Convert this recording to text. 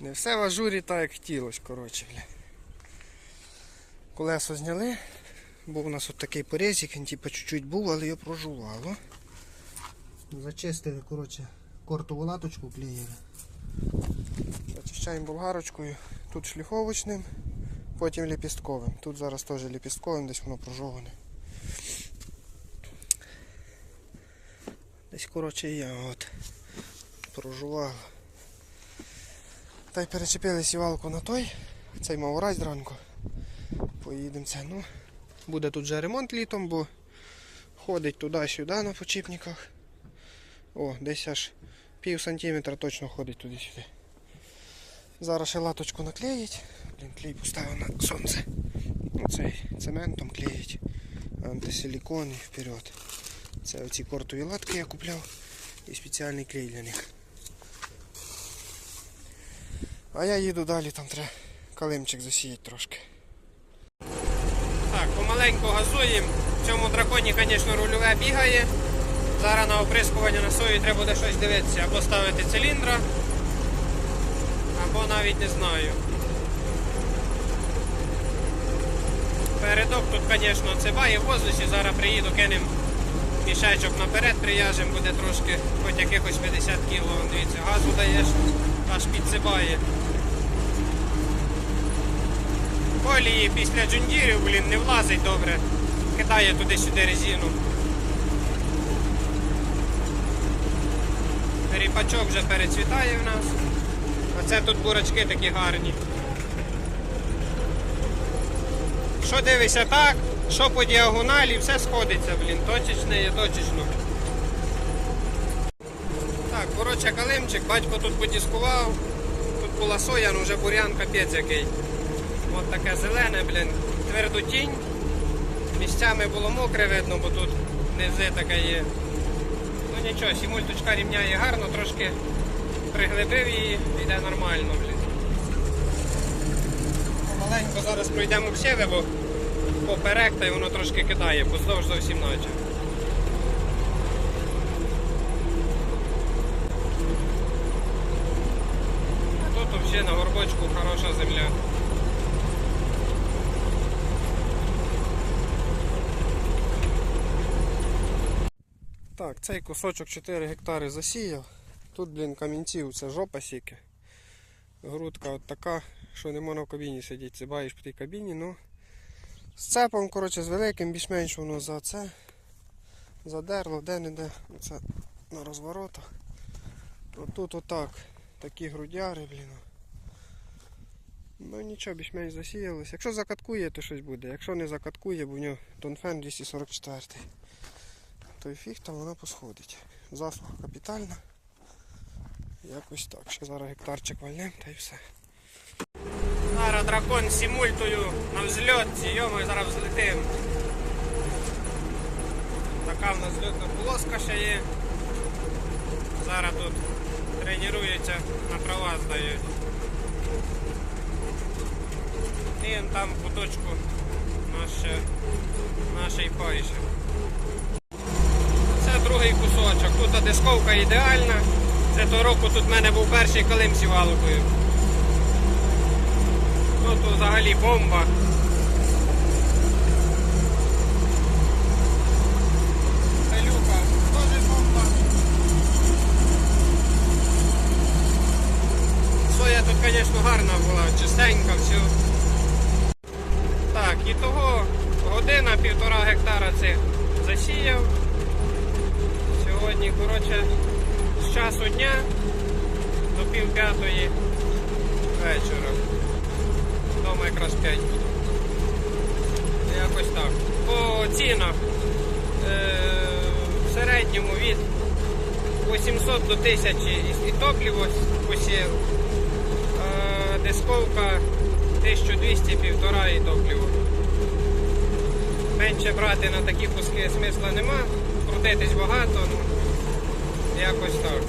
Не все в ажурі так, як хотілося, коротше, бля. Колесо зняли. Був у нас от такий порізик, він типу чуть-чуть був, але його прожувало. Зачистили, коротше, кортову латочку клеїли. Зачищаємо болгарочкою. Тут шліфовочним, потім ліпістковим. Тут зараз теж ліпістковим, десь воно прожоване. Десь, коротше, я от прожував. Та й перечепили сівалку на той. Цей мав ураз зранку. Поїдемо це. Ну, буде тут вже ремонт літом, бо ходить туди-сюди на почіпниках. О, десь аж пів сантиметра точно ходить туди-сюди. Зараз ще латочку наклеїть. Блін, клей поставив на сонце. Оцей цементом клеїть. Антисилікон і вперед. Це оці кортові латки я купляв і спеціальний клей для них. А я їду далі, там треба калимчик засіяти трошки. Так, помаленьку газуємо. В цьому драконі, звісно, рульове бігає. Зараз на оприскування на сої треба буде щось дивитися. Або ставити циліндра, або навіть не знаю. Передок тут, звісно, цибає в воздусі. Зараз приїду, кинемо мішечок наперед, прив'яжемо, буде трошки, хоч якихось 50 кг. Дивіться, газу даєш, аж підсипає. Колії після джундірів, блін, не влазить добре. Кидає туди-сюди резину. Ріпачок вже перецвітає в нас. А це тут бурачки такі гарні. Що дивишся так, що по діагоналі, все сходиться, блін. Точечне є точечно. Коротше, калимчик, батько тут подіскував. Тут була соя, ну вже бурян капець який. От таке зелене, блін, тверду тінь. Місцями було мокре видно, бо тут низи таке є. Ну нічого, сімульточка рівняє гарно, трошки приглибив її, йде нормально, блін. Помаленько зараз пройдемо всіве, бо поперек та й воно трошки кидає, поздовж зовсім наче. А Тут взагалі на горбочку хороша земля. Так, цей кусочок 4 гектари засіяв. Тут, блін, камінців, це жопа сіки. Грудка от така, що не можна в кабіні сидіти. Цибаєш в тій кабіні, ну. З цепом, коротше, з великим, більш-менш воно за це. Задерло, де-не-де. Оце на розворотах. Отут отак. Такі грудяри, блін. Ну нічого, більш-менш засіялось. Якщо закаткує, то щось буде. Якщо не закаткує, бо в нього Донфен 244 то й фіг там вона посходить. Заслуга капітальна. Якось так. Ще зараз гектарчик вальнем та й все. Зараз дракон сімультою на взльотці, йому зараз взлетим. Така в нас зльотна полоска ще є. Зараз тут тренуються, на права здають. І там в куточку наш, ще- нашій пайші. Це другий кусочок. Тут дисковка ідеальна. Це того року тут в мене був перший калим сівалкою. Тут взагалі бомба. Пилюка теж бомба. Соя тут, звісно, гарна була, чистенька, все. Так, і того година, півтора гектара цих засіяв. Сьогодні, коротше, з часу дня до пів п'ятої вечора. Дома якраз п'ять. Якось так. По цінах е, в середньому від 800 до 1000 і- топливо посів. Дисковка 1200 півтора і топливо. Менше брати на такі куски смисла нема, крутитись багато, ну якось так.